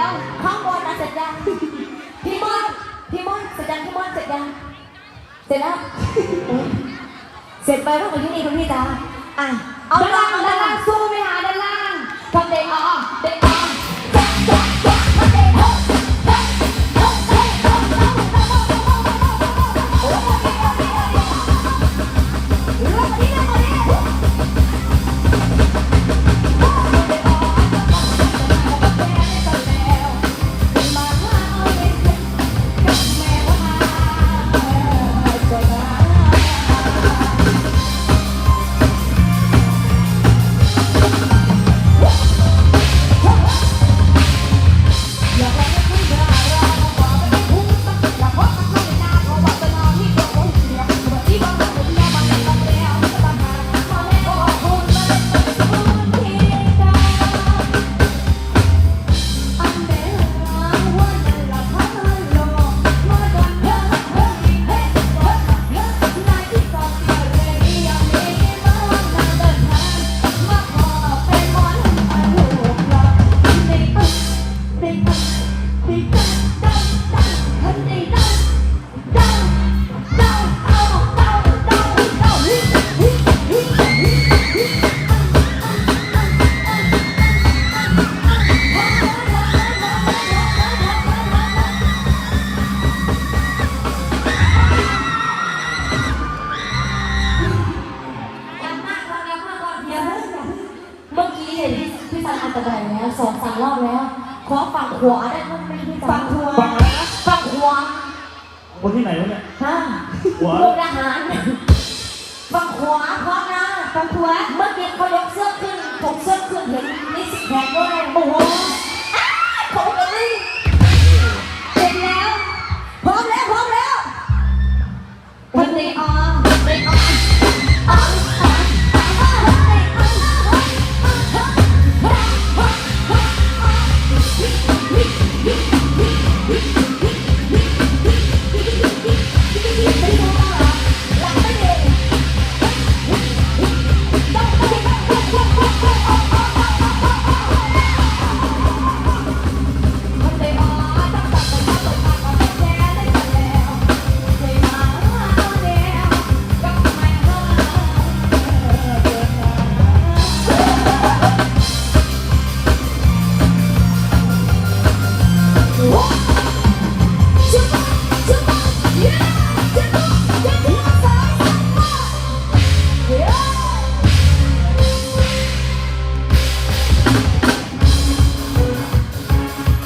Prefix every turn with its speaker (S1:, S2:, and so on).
S1: แล้ว
S2: ข้างบนนะเสร็จยังพี่มอนพี่มอนเสร็จยังพี่มอนเสร็จยังเสร็จแล้วเสร็จไปต้องไปที่นี่คุณพี่จ้าอะเอาด้นล่างด้านล่าง
S1: สู้ไหมคะด้านล่าง
S2: ทำเด็ก
S1: อ๋อเด็ก
S2: อันตรายแล้วสองสามรอบแล้ว ขอฝั่งขวาได้ไหมพี่ฝั่งขวา
S1: ฝั่งอรนะ
S2: ฝังขวา
S3: คนที่ไหนวะเนี่ย
S2: ฮะ
S3: ขวาโรง
S2: าหารฝั่งขวาเพราะนะฝั่งขว
S1: า
S2: เมื่อกี้เขายกเสื้อขึ้น ผมเสื้อขึ้นเห็นนิสิแขกด้วยโอ้โหเขาเลย
S1: เสร็จแล้ว พ
S2: ร้อมแล้ว พร้อมแล้ว
S1: วันนี้ออ